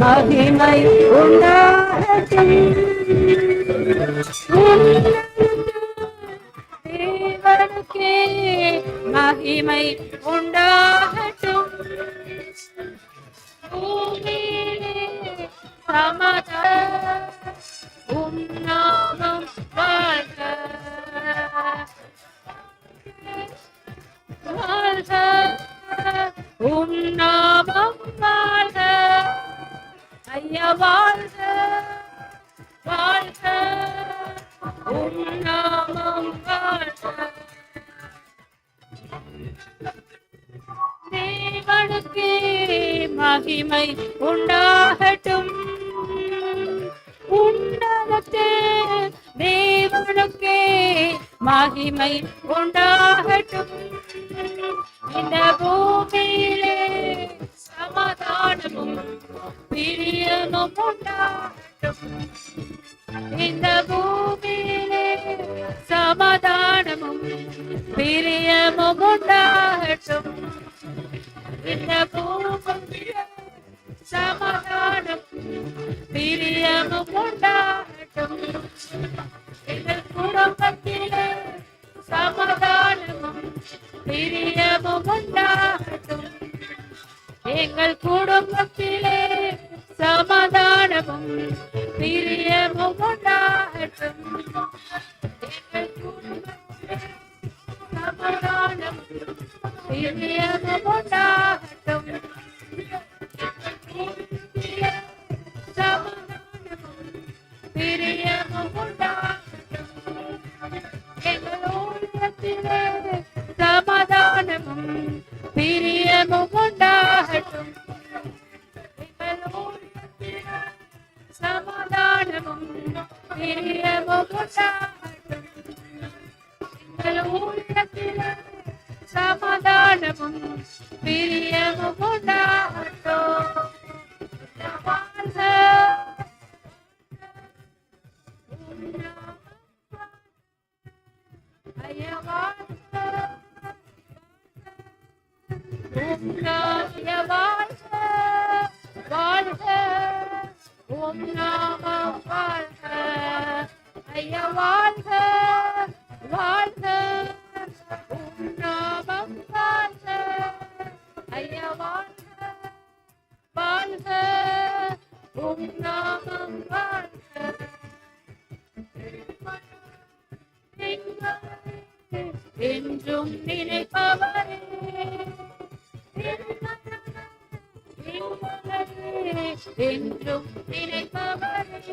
மகிமை உண்டாகட்டும் தேவனுக்கே மகிமை உண்டாகட்டும் பூமியிலே சமாதானம் ஐயா வாழ்க வாழ்க. உம் நாமம் வாழ்க. தேவனுக்கே மகிமை உண்டாகட்டும். உண்டாகத்தே தேவனுக்கே மகிமை உண்டாகட்டும். இந்த பூமியிலே சமாதானமும் பிரி பிரியமும் உண்டாகட்டும் இந்த பூமியிலே சமாதானமும் பிரியமும் உண்டாகட்டும். இந்த பூமியிலே சமாதானம் பிரியமும் உண்டாகட்டும். இந்த குடும்பத்திலே சமாதானமும் பிரியமும் உண்டாகட்டும். எங்கள் குடும்பத்திலே சமாதானமும் பிரியமும் உண்டாகட்டும். எங்கள் குடும்பத்திலே சமாதானமும் பிரியமும் உண்டாகட்டும். சமாதானமும் பிரியமும் உண்டாகட்டும் எங்கள் ஊழியத்திலே சமாதானமும் பிரியமும் உண்டாகட்டும் வாழ்க ஐயா வாழ்க உம்னாய வாழ்க வாழ்க உம் நாமம் வாழ்க ஐயா வாழ்க வாழ்க. உம் நாமம் வாழ்க. ஐயா வாழ்க வாழ்க. உம் நாமம் வாழ்க. என்றும் நினைப்பவரே. என்றும் நினைப்பவரே.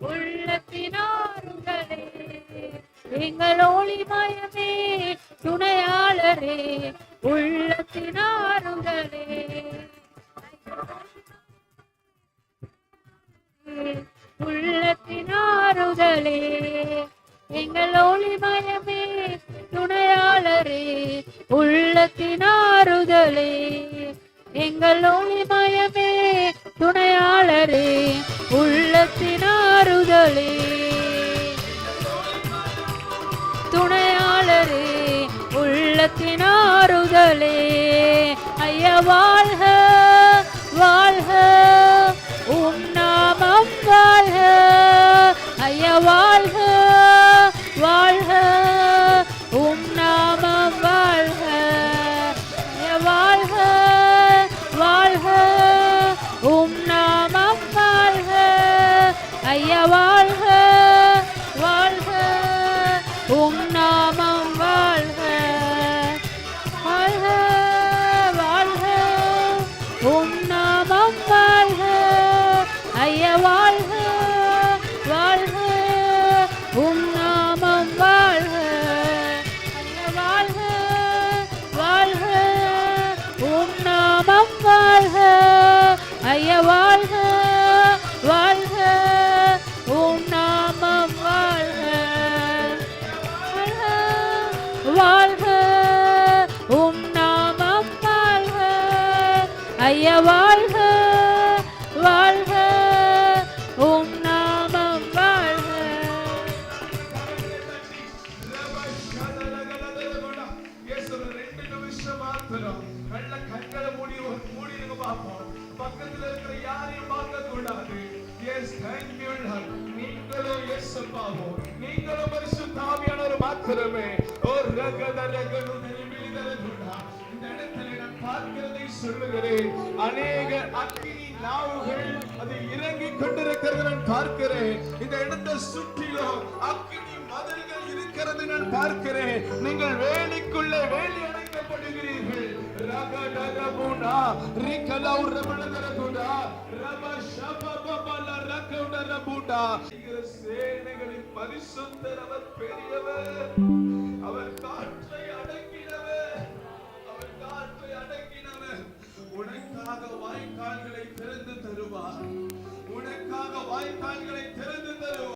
உள்ளத்தினாருங்களே எங்கள் ஒளிமயமே துணையாளரே. உள்ளத்தினாருங்களே உள்ளத்தினாருதலே எங்கள் ஒளிமயமே துணையாளரே. உள்ளத்தினாருதலே எங்கள் ஒளிமயமே துணையாளரே. உள்ளத்தினாருதலே. துணையாளரே உள்ளத்தினாருதலே. ஐயா வாழ்க வாழ்க வாழ்க வாழ்க உன் நாமம் வாழ்க. வாழ்க உன் நாமம் வாழ்க. ஐயா வாழ்க வாழ்க உன் நாமம் வாழ்க. ரெண்டு நிமிஷம் மாத்திரம் நீங்களும் பரிசுத்தாவியானவர் மாத்திரமே. ஓ ரகத ரகடு நிமிலிதர துடா. இந்த இடத்துல நான் பார்க்கிறதை சொல்லுகிறேன். அநேக அக்கினி நாவுகள் அது இறங்கி கொண்டிருக்கிறது நான் பார்க்கிறேன். இந்த இடத்தை சுற்றிலும் அக்கினி மதில்கள் இருக்கிறது நான் பார்க்கிறேன். நீங்கள் வேலிக்குள்ளே வேலை ரகடரபுனா ரிகலௌ ரபணதரகுடா ரப ஷபபபல சேனைகளின் பரிசுத்தர் அவர் பெரியவர். அவர்